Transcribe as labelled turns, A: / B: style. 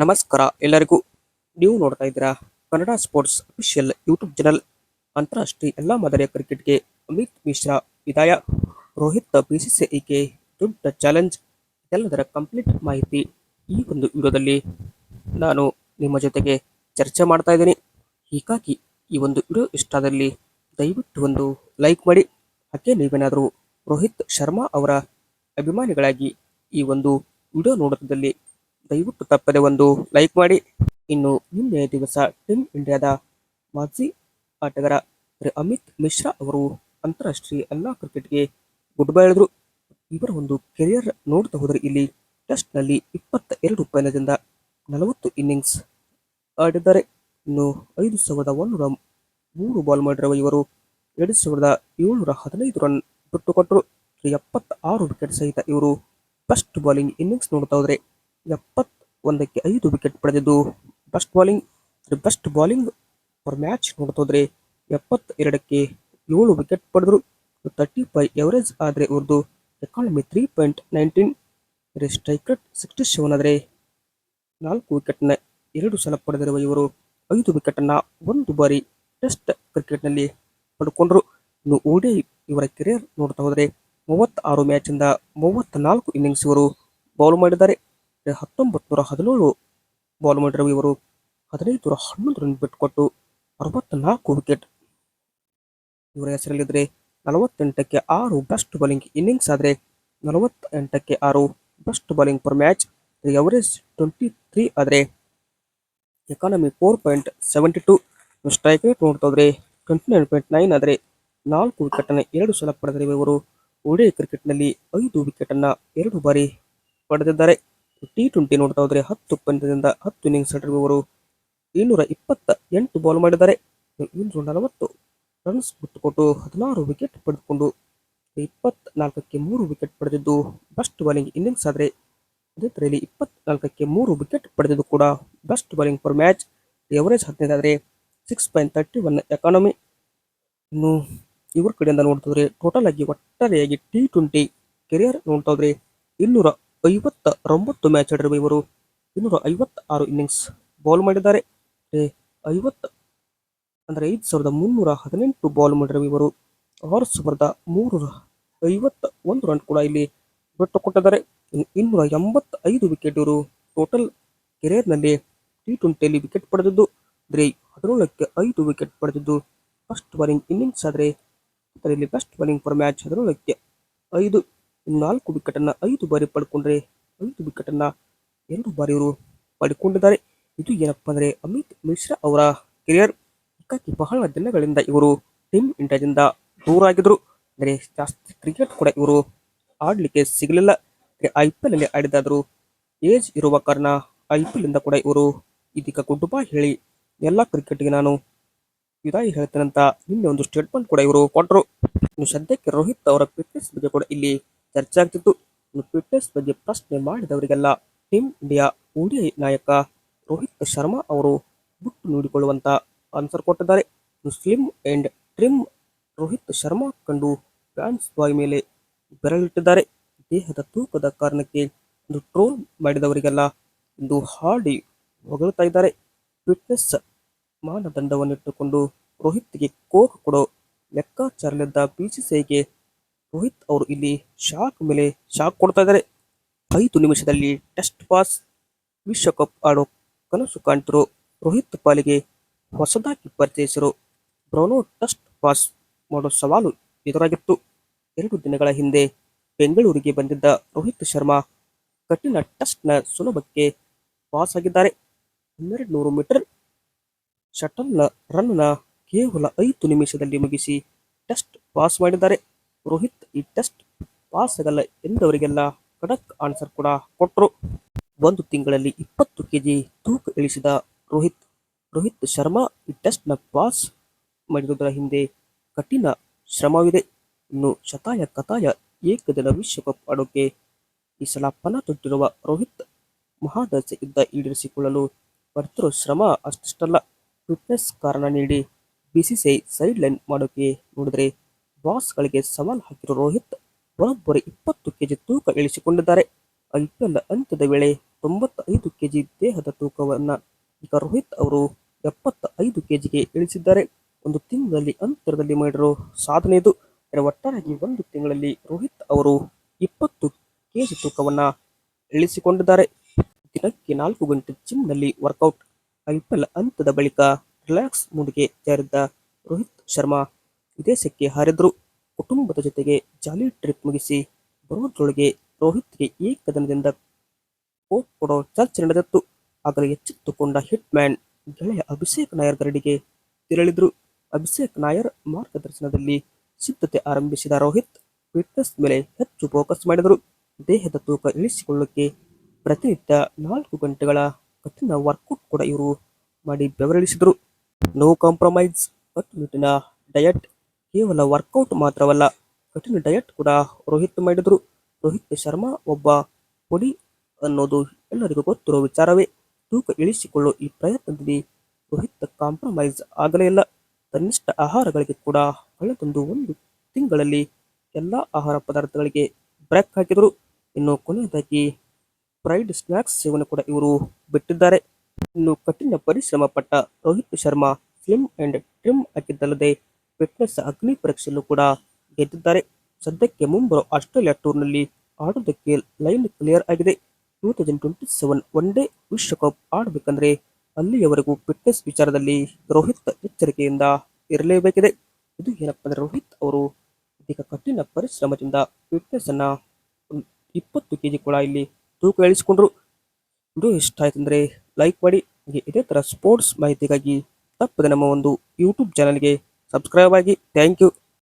A: ನಮಸ್ಕಾರ. ಎಲ್ಲರಿಗೂ ನೀವು ನೋಡ್ತಾ ಇದ್ದೀರಾ Kannada sports official YouTube channel ಅಂತಾರಾಷ್ಟ್ರೀಯ ಎಲ್ಲ ಮಾದರಿಯ ಕ್ರಿಕೆಟ್ಗೆ ಅಮಿತ್ ಮಿಶ್ರಾ, ವಿದಾಯ. ರೋಹಿತ್ ಬಿಸಿಸಿಐಗೆ ದೊಡ್ಡ ಚಾಲೆಂಜ್ ಎಲ್ಲದರ ಕಂಪ್ಲೀಟ್ ಮಾಹಿತಿ ಈ ಒಂದು ವಿಡಿಯೋದಲ್ಲಿ ನಾನು ನಿಮ್ಮ ಜೊತೆಗೆ ಚರ್ಚೆ ಮಾಡ್ತಾ ಇದ್ದೀನಿ. ಹೀಗಾಗಿ ಈ ಒಂದು ವಿಡಿಯೋ ಇಷ್ಟ ಆದಲ್ಲಿ ದಯವಿಟ್ಟು ಒಂದು ಲೈಕ್ ಮಾಡಿ. ಹಾಗೆ ನೀವೇನಾದರೂ ರೋಹಿತ್ ಶರ್ಮಾ ಅವರ ಅಭಿಮಾನಿಗಳಾಗಿ ಈ ಒಂದು ವಿಡಿಯೋ ನೋಡೋದ್ರಲ್ಲಿ ದಯವಿಟ್ಟು ತಪ್ಪದೆ ಒಂದು ಲೈಕ್ ಮಾಡಿ. ಇನ್ನು ನಿನ್ನೆ ದಿವಸ ಟೀಮ್ ಇಂಡಿಯಾದ ಮಾಜಿ ಆಟಗಾರ ಅಮಿತ್ ಮಿಶ್ರಾ ಅವರು ಅಂತಾರಾಷ್ಟ್ರೀಯ ಎಲ್ಲ ಕ್ರಿಕೆಟ್ಗೆ ಗುಡ್ ಬೈ ಹೇಳಿದ್ರು. ಇವರ ಒಂದು ಕೆರಿಯರ್ ನೋಡ್ತಾ ಹೋದರೆ ಇಲ್ಲಿ ಟೆಸ್ಟ್ನಲ್ಲಿ ಇಪ್ಪತ್ತ ಎರಡು ಪಯಣದಿಂದ ನಲವತ್ತು ಇನ್ನಿಂಗ್ಸ್ ಆಡಿದ್ದಾರೆ. ಇನ್ನು ಐದು ಸಾವಿರದ ಒಂದೂರ ಮೂರು ಬಾಲ್ ಮಾಡಿರುವ ಇವರು ಎರಡು ಸಾವಿರದ ಏಳ್ನೂರ ಹದಿನೈದು ರನ್ ಬಿಟ್ಟುಕೊಟ್ಟರು ಎಪ್ಪತ್ತ ಆರು ವಿಕೆಟ್ ಸಹಿತ ಇವರು ಫಸ್ಟ್ ಬಾಲಿಂಗ್ ಇನ್ನಿಂಗ್ಸ್ ನೋಡ್ತಾ ಹೋದರೆ ಎಪ್ಪತ್ ಒಂದಕ್ಕೆ ಐದು ವಿಕೆಟ್ ಪಡೆದಿದ್ದು. Best bowling best bowling for match ನೋಡ್ತಾ ಎಪ್ಪತ್ತೆರಡಕ್ಕೆ ಏಳು ವಿಕೆಟ್ ಪಡೆದ್ರು. ತರ್ಟಿ ಫೈವ್ ಎವರೇಜ್ ಆದರೆ ಇವ್ರದ್ದು economy three point nineteen strike rate sixty seven ಆದರೆ ನಾಲ್ಕು ವಿಕೆಟ್ನ ಎರಡು ಸಲ ಪಡೆದಿರುವ ಇವರು ಐದು ವಿಕೆಟನ್ನು ಒಂದು ಬಾರಿ ಟೆಸ್ಟ್ ಕ್ರಿಕೆಟ್ನಲ್ಲಿ ಪಡ್ಕೊಂಡ್ರು. ಇನ್ನು ಓಡಿ ಇವರ ಕೆರಿಯರ್ ನೋಡ್ತಾ ಹೋದರೆ ಮೂವತ್ತಾರು ಮ್ಯಾಚಿಂದ ಮೂವತ್ತ ನಾಲ್ಕು ಇನ್ನಿಂಗ್ಸ್ ಇವರು ಬೌಲ್ ಮಾಡಿದ್ದಾರೆ. ಹತ್ತೊಂಬತ್ತು ನೂರ ಹದಿನೇಳು ಬಾಲ್ ಇವರು ಹದಿನೈದು ನೂರ ಹನ್ನೊಂದು ರನ್ ಬಿಟ್ಟುಕೊಟ್ಟು ಅರವತ್ತ ನಾಲ್ಕು ವಿಕೆಟ್ ಇವರ ಹೆಸರಲ್ಲಿದ್ದರೆ ನಲವತ್ತೆಂಟಕ್ಕೆ ಆರು ಬೆಸ್ಟ್ ಬಾಲಿಂಗ್ ಇನ್ನಿಂಗ್ಸ್ ಆದರೆ ನಲವತ್ತೆಂಟಕ್ಕೆ ಆರು best bowling per match average twenty three ಆದರೆ economy four point seventy two strike rate ನೋಡ್ತಾದ್ರೆ twenty nine point nine ಆದರೆ ನಾಲ್ಕು ವಿಕೆಟನ್ನು ಎರಡು ಸಲ ಪಡೆದಿರುವ ಇವರು ಓಡಿ ಕ್ರಿಕೆಟ್ನಲ್ಲಿ ಐದು ವಿಕೆಟನ್ನು ಎರಡು ಬಾರಿ ಪಡೆದಿದ್ದಾರೆ. ಟಿ ಟ್ವೆಂಟಿ ನೋಡ್ತಾ ಹೋದ್ರೆ ಹತ್ತು ಪಂದ್ಯದಿಂದ ಹತ್ತು ಇನ್ನಿಂಗ್ಸ್ ಆಡಿರುವವರು ಇನ್ನೂರ ಇಪ್ಪತ್ತ ಎಂಟು ಬಾಲ್ ಮಾಡಿದ್ದಾರೆ. ಇನ್ನೂರ ನಲವತ್ತು ರನ್ಸ್ ಬಿಟ್ಟುಕೊಟ್ಟು ಹದಿನಾರು ವಿಕೆಟ್ ಪಡೆದುಕೊಂಡು ಇಪ್ಪತ್ನಾಲ್ಕಕ್ಕೆ ಮೂರು ವಿಕೆಟ್ ಪಡೆದಿದ್ದು ಬೆಸ್ಟ್ ಬಾಲಿಂಗ್ ಇನ್ನಿಂಗ್ಸ್ ಆದರೆ ಅದೇ ಥರ ಇಲ್ಲಿ ಇಪ್ಪತ್ನಾಲ್ಕಕ್ಕೆ ಮೂರು ವಿಕೆಟ್ ಪಡೆದಿದ್ದು ಕೂಡ best bowling for match average ಹದಿನೈದಾದರೆ six point thirty one economy ಇನ್ನು ಇವ್ರ ಕಡೆಯಿಂದ ನೋಡ್ತಿದ್ರೆ ಟೋಟಲ್ ಆಗಿ ಒಟ್ಟಾರೆಯಾಗಿ ಟಿ ಟ್ವೆಂಟಿ ಕೆರಿಯರ್ ನೋಡ್ತಾ ಹೋದರೆ ಇನ್ನೂರ ಐವತ್ತ ಒಂಬತ್ತು ಮ್ಯಾಚ್ ಆಡಿರುವ ಇವರು ಇನ್ನೂರ ಐವತ್ತ ಆರು ಇನ್ನಿಂಗ್ಸ್ ಬೌಲ್ ಮಾಡಿದ್ದಾರೆ ಐವತ್ತು ಅಂದರೆ ಐದು ಸಾವಿರದ ಮುನ್ನೂರ ಹದಿನೆಂಟು ಬಾಲ್ ಮಾಡಿರುವ ಇವರು ಆರು ಸಾವಿರದ ಮೂರು ಐವತ್ತ ಒಂದು ರನ್ ಕೂಡ ಇಲ್ಲಿ ಬಿಟ್ಟು ಕೊಟ್ಟಿದ್ದಾರೆ. ಇನ್ನು ಇನ್ನೂರ ಎಂಬತ್ತೈದು ವಿಕೆಟ್ ಇವರು ಟೋಟಲ್ ಕೆರಿಯರ್ನಲ್ಲಿ ಟಿ ಟ್ವೆಂಟಿಯಲ್ಲಿ ವಿಕೆಟ್ ಪಡೆದಿದ್ದು, ಅಂದರೆ ಹದಿನೇಳಕ್ಕೆ ಐದು ವಿಕೆಟ್ ಪಡೆದಿದ್ದು ಫಸ್ಟ್ ಬಾಲಿಂಗ್ ಇನ್ನಿಂಗ್ಸ್ ಆದರೆ ಇದರಲ್ಲಿ ಬೆಸ್ಟ್ ಬಾಲಿಂಗ್ ಪರ್ ಮ್ಯಾಚ್ ಹದಿನೇಳಕ್ಕೆ ಐದು. ನಾಲ್ಕು ವಿಕೆಟನ್ನು ಐದು ಬಾರಿ ಪಡ್ಕೊಂಡ್ರೆ, ಐದು ವಿಕೆಟನ್ನು ಎರಡು ಬಾರಿ ಇವರು ಪಡ್ಕೊಂಡಿದ್ದಾರೆ. ಇದು ಏನಪ್ಪ ಅಂದರೆ ಅಮಿತ್ ಮಿಶ್ರಾ ಅವರ ಕೆರಿಯರ್ ಹೀಗಾಗಿ ಬಹಳ ದಿನಗಳಿಂದ ಇವರು ಟೀಮ್ ಇಂಡಿಯಾದಿಂದ ದೂರ ಆಗಿದ್ರು. ಅಂದರೆ ಜಾಸ್ತಿ ಕ್ರಿಕೆಟ್ ಕೂಡ ಇವರು ಆಡಲಿಕ್ಕೆ ಸಿಗಲಿಲ್ಲ. ಐ ಪಿ ಎಲ್ ಆಡಿದಾದ್ರು ಏಜ್ ಇರುವ ಕಾರಣ ಐ ಪಿ ಎಲ್ ಇಂದ ಕೂಡ ಇವರು ಇದೀಗ ಗುಡ್ ಬಾಯ್ ಹೇಳಿ ಎಲ್ಲ ಕ್ರಿಕೆಟ್ಗೆ ನಾನು ವಿದಾಯ ಅಂತ ನಿನ್ನೆ ಒಂದು ಸ್ಟೇಟ್ಮೆಂಟ್ ಕೂಡ ಇವರು ಕೊಟ್ಟರು ಇನ್ನು ಸದ್ಯಕ್ಕೆ ರೋಹಿತ್ ಅವರ ಫಿಟ್ನೆಸ್ ಬಗ್ಗೆ ಕೂಡ ಇಲ್ಲಿ ಚರ್ಚೆ ಆಗ್ತಿತ್ತು. ಫಿಟ್ನೆಸ್ ಬಗ್ಗೆ ಪ್ರಶ್ನೆ ಮಾಡಿದವರಿಗೆಲ್ಲ ಟೀಮ್ ಇಂಡಿಯಾ ಓಡಿಐ ನಾಯಕ ರೋಹಿತ್ ಶರ್ಮಾ ಅವರು ಬಿಟ್ಟು ನೋಡಿಕೊಳ್ಳುವಂತ ಆನ್ಸರ್ ಕೊಟ್ಟಿದ್ದಾರೆ. Slim and trim Rohit Sharma ಕಂಡು ಫ್ಯಾನ್ಸ್ ಬಾಯ್ ಮೇಲೆ ಬೆರಳಿಟ್ಟಿದ್ದಾರೆ. ದೇಹದ ತೂಕದ ಕಾರಣಕ್ಕೆ ಒಂದು ಟ್ರೋಲ್ ಮಾಡಿದವರಿಗೆಲ್ಲ ಇಂದು ಹಾಡಿ ಹೊಗಳುತ್ತಾ ಇದ್ದಾರೆ. ಫಿಟ್ನೆಸ್ ಮಾನದಂಡವನ್ನಿಟ್ಟುಕೊಂಡು ರೋಹಿತ್ಗೆ ಕೋಕ್ ಕೊಡೋ ಲೆಕ್ಕಾಚಾರಲಿದ್ದ ಬಿಸಿಸಿಐಗೆ ರೋಹಿತ್ ಅವರು ಇಲ್ಲಿ ಶಾಕ್ ಮೇಲೆ ಶಾಕ್ ಕೊಡ್ತಾ ಇದ್ದಾರೆ. ಐದು ನಿಮಿಷದಲ್ಲಿ ಟೆಸ್ಟ್ ಪಾಸ್, ವಿಶ್ವಕಪ್ ಆಡೋ ಕನಸು ಕಾಣ್ತಿರೋ ರೋಹಿತ್ ಪಾಲಿಗೆ ಹೊಸದಾಗಿ ಪರಿಚಯಿಸಿರೋ ಬ್ರೌನೋ ಟೆಸ್ಟ್ ಪಾಸ್ ಮಾಡೋ ಸವಾಲು ಎದುರಾಗಿತ್ತು. ಎರಡು ದಿನಗಳ ಹಿಂದೆ ಬೆಂಗಳೂರಿಗೆ ಬಂದಿದ್ದ ರೋಹಿತ್ ಶರ್ಮಾ ಕಠಿಣ ಟೆಸ್ಟ್ನ ಸುಲಭಕ್ಕೆ ಪಾಸ್ ಆಗಿದ್ದಾರೆ. ಹನ್ನೆರಡು ನೂರು ಮೀಟರ್ ಶಟಲ್ನ ರನ್ನ ಕೇವಲ ಐದು ನಿಮಿಷದಲ್ಲಿ ಮುಗಿಸಿ ಟೆಸ್ಟ್ ಪಾಸ್ ಮಾಡಿದ್ದಾರೆ. ರೋಹಿತ್ ಈ ಟೆಸ್ಟ್ ಪಾಸ್ ಆಗಲ್ಲ ಎಂದವರಿಗೆಲ್ಲ ಖಡಕ್ ಆನ್ಸರ್ ಕೂಡ ಕೊಟ್ಟರು ಒಂದು ತಿಂಗಳಲ್ಲಿ ಇಪ್ಪತ್ತು ಕೆಜಿ ತೂಕ ಇಳಿಸಿದ ರೋಹಿತ್ ರೋಹಿತ್ ಶರ್ಮಾ ಈ ಟೆಸ್ಟ್ನ ಪಾಸ್ ಮಾಡಿರುವುದರ ಹಿಂದೆ ಕಠಿಣ ಶ್ರಮವಿದೆ. ಇನ್ನು ಶತಾಯ ಕತಾಯ ಏಕದಿನ ವಿಶ್ವಕಪ್ ಆಡೋಕೆ ಈ ಸಲ ಪಣ ತೊಟ್ಟಿರುವ ರೋಹಿತ್ ಮಹಾದಶೆ ಯುದ್ಧ ಈಡೇರಿಸಿಕೊಳ್ಳಲು ಬರ್ತಿರೋ ಶ್ರಮ ಅಷ್ಟಿಷ್ಟಲ್ಲ. ಫಿಟ್ನೆಸ್ ಕಾರಣ ನೀಡಿ ಬಿಸಿಸಿಐ ಸೈಡ್ ಲೈನ್ ಮಾಡೋಕೆ ನೋಡಿದ್ರೆ ಬಾಸ್ಗಳಿಗೆ ಸವಾಲ್ ಹಾಕಿರೋ ರೋಹಿತ್ ಬರೋಬ್ಬರಿ ಇಪ್ಪತ್ತು ಕೆಜಿ ತೂಕ ಇಳಿಸಿಕೊಂಡಿದ್ದಾರೆ. ಐಪಿಎಲ್ ಅಂತ್ಯದ ವೇಳೆ ತೊಂಬತ್ತೈದು ಕೆಜಿ ದೇಹದ ತೂಕವನ್ನು ಈಗ ರೋಹಿತ್ ಅವರು ಎಪ್ಪತ್ತೈದು ಕೆಜಿಗೆ ಇಳಿಸಿದ್ದಾರೆ. ಒಂದು ತಿಂಗಳಲ್ಲಿ ಅಂತರದಲ್ಲಿ ಮಾಡಿರೋ ಸಾಧನೆ ಇದು. ಒಟ್ಟಾರೆಯಾಗಿ ಒಂದು ತಿಂಗಳಲ್ಲಿ ರೋಹಿತ್ ಅವರು ಇಪ್ಪತ್ತು ಕೆಜಿ ತೂಕವನ್ನು ಇಳಿಸಿಕೊಂಡಿದ್ದಾರೆ. ದಿನಕ್ಕೆ ನಾಲ್ಕು ಗಂಟೆ ಜಿಮ್ನಲ್ಲಿ ವರ್ಕೌಟ್. ಐಪಿಎಲ್ ಅಂತ್ಯದ ಬಳಿಕ ರಿಲ್ಯಾಕ್ಸ್ ಮೂಡ್ಗೆ ಸೇರಿದ್ದ ರೋಹಿತ್ ಶರ್ಮಾ ವಿದೇಶಕ್ಕೆ ಹಾರಿದ್ರು ಕುಟುಂಬದ ಜೊತೆಗೆ ಜಾಲಿ ಟ್ರಿಪ್ ಮುಗಿಸಿ ಬರೋದ್ರೊಳಗೆ ರೋಹಿತ್ಗೆ ಏಕದನದಿಂದ ಕೋಟ್ ಕೊಡೋ ಚರ್ಚೆ ನಡೆದಿತ್ತು. ಆಗಲೇ ಎಚ್ಚೆತ್ತುಕೊಂಡ ಹಿಟ್ ಮ್ಯಾನ್ ಗೆಳೆಯ ಅಭಿಷೇಕ್ ನಾಯರ್ ಗರಡಿಗೆ ತೆರಳಿದ್ರು. ಅಭಿಷೇಕ್ ನಾಯರ್ ಮಾರ್ಗದರ್ಶನದಲ್ಲಿ ಸಿದ್ಧತೆ ಆರಂಭಿಸಿದ ರೋಹಿತ್ ಫಿಟ್ನೆಸ್ ಮೇಲೆ ಹೆಚ್ಚು ಫೋಕಸ್ ಮಾಡಿದರು. ದೇಹದ ತೂಕ ಇಳಿಸಿಕೊಳ್ಳಕ್ಕೆ ಪ್ರತಿನಿತ್ಯ ನಾಲ್ಕು ಗಂಟೆಗಳ ಕಠಿಣ ವರ್ಕೌಟ್ ಕೂಡ ಇವರು ಮಾಡಿ ಬೆವರಿಳಿಸಿದರು. ನೋ ಕಾಂಪ್ರಮೈಸ್ ಕಟ್ಟುನಿಟ್ಟಿನ ಡಯಟ್ ಕೇವಲ ವರ್ಕೌಟ್ ಮಾತ್ರವಲ್ಲ, ಕಠಿಣ ಡಯಟ್ ಕೂಡ ರೋಹಿತ್ ಮಾಡಿದರು. ರೋಹಿತ್ ಶರ್ಮಾ ಒಬ್ಬ ಪೊಡಿ ಅನ್ನೋದು ಎಲ್ಲರಿಗೂ ಗೊತ್ತಿರೋ ವಿಚಾರವೇ. ತೂಕ ಇಳಿಸಿಕೊಳ್ಳೋ ಈ ಪ್ರಯತ್ನದಲ್ಲಿ ರೋಹಿತ್ ಕಾಂಪ್ರಮೈಸ್ ಆಗಲೇ ಇಲ್ಲ. ತನ್ನಿಷ್ಟ ಆಹಾರಗಳಿಗೆ ಕೂಡ ಕಳೆದೊಂದು ಒಂದು ತಿಂಗಳಲ್ಲಿ ಎಲ್ಲ ಆಹಾರ ಪದಾರ್ಥಗಳಿಗೆ ಬ್ರೇಕ್ ಹಾಕಿದರು. ಇನ್ನು ಕೊನೆಯದಾಗಿ ಫ್ರೈಡ್ ಸ್ನ್ಯಾಕ್ಸ್ ಸೇವನೆ ಕೂಡ ಇವರು ಬಿಟ್ಟಿದ್ದಾರೆ. ಇನ್ನು ಕಠಿಣ ಪರಿಶ್ರಮ ಪಟ್ಟ Rohit Sharma slim and trim ಆಗಿದ್ದಲ್ಲದೆ fitness ಅಗ್ನಿ ಪರೀಕ್ಷೆಯಲ್ಲೂ ಕೂಡ ಗೆದ್ದಿದ್ದಾರೆ. ಸದ್ಯಕ್ಕೆ ಮುಂಬರೋ ಆಸ್ಟ್ರೇಲಿಯಾ ಟೂರ್ನಲ್ಲಿ ಆಡೋದಕ್ಕೆ ಲೈನ್ ಕ್ಲಿಯರ್ ಆಗಿದೆ. Two thousand twenty seven one day ವಿಶ್ವಕಪ್ ಆಡಬೇಕಂದ್ರೆ ಅಲ್ಲಿಯವರೆಗೂ ಫಿಟ್ನೆಸ್ ವಿಚಾರದಲ್ಲಿ ರೋಹಿತ್ ಎಚ್ಚರಿಕೆಯಿಂದ ಇರಲೇಬೇಕಿದೆ. ಇದು ಏನಪ್ಪ ಅಂದರೆ ರೋಹಿತ್ ಅವರು ಇದೀಗ ಕಠಿಣ ಪರಿಶ್ರಮದಿಂದ ಫಿಟ್ನೆಸ್ ಅನ್ನ ಇಪ್ಪತ್ತು ಕೆಜಿ ಕೂಡ ಇಲ್ಲಿ ತೂಕ ಇಳಿಸಿಕೊಂಡ್ರು. ವಿಡಿಯೋ ಇಷ್ಟ ಆಯ್ತು ಅಂದ್ರೆ ಲೈಕ್ ಮಾಡಿ ಇದೇ ತರ ಸ್ಪೋರ್ಟ್ಸ್ ಮಾಹಿತಿಗಾಗಿ ತಪ್ಪದೆ ನಮ್ಮ ಒಂದು ಯೂಟ್ಯೂಬ್ ಚಾನಲ್ಗೆ सब्सक्रैबी थैंक यू